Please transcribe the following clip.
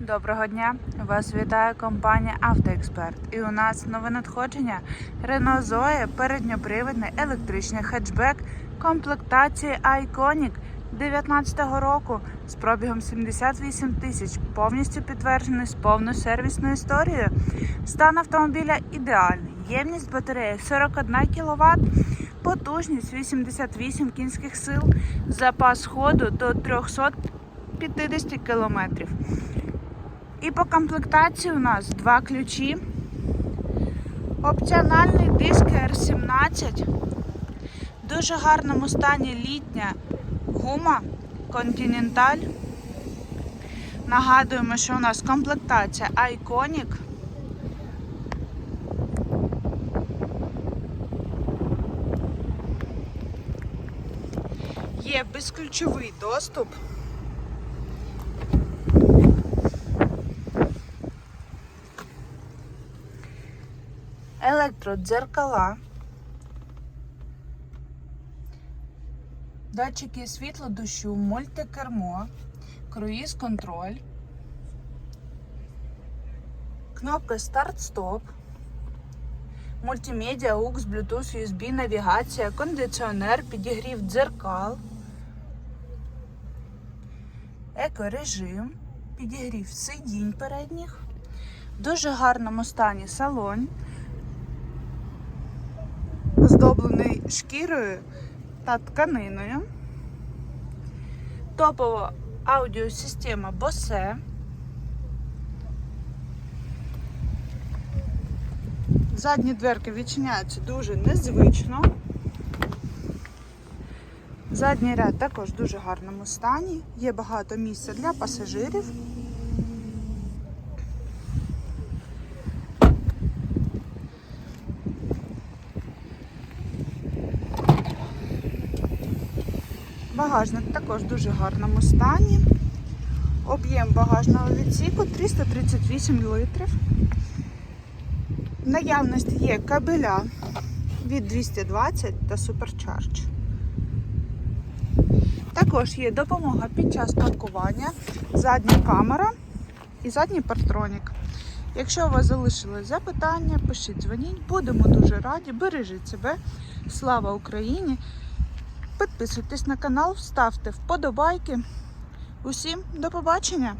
Доброго дня! Вас вітає компанія Автоексперт. І у нас нове надходження Renault Zoe передньопривідний електричний хетчбек комплектації Iconic 19-го року з пробігом 78 тисяч, повністю підтверджений з повною сервісною історією. Стан автомобіля ідеальний. Ємність батареї 41 кВт, потужність 88 кінських сил, запас ходу до 350 км. І по комплектації у нас два ключі. Опціональний диск R17. В дуже гарному стані літня гума Continental. Нагадуємо, що у нас комплектація Iconic. Є безключовий доступ. Електродзеркала, датчики світло дощу, мультикермо, круїз контроль, кнопка старт-стоп, мультимедіа, UX, Bluetooth, USB, навігація, кондиціонер, підігрів дзеркал, екорежим, підігрів сидінь передніх. Дуже гарному стані салон оздоблений шкірою та тканиною. Топова аудіосистема Bose. Задні дверки відчиняються дуже незвично. Задній ряд також в дуже гарному стані. Є багато місця для пасажирів. Багажник також в дуже гарному стані. Об'єм багажного відсіку 338 літрів. В наявності є кабеля від 220 та Supercharge. Також є допомога під час паркування, задня камера і задній партронік. Якщо у вас залишились запитання, пишіть, дзвоніть, будемо дуже раді. Бережіть себе. Слава Україні! Підписуйтесь на канал, ставте вподобайки. Усім до побачення!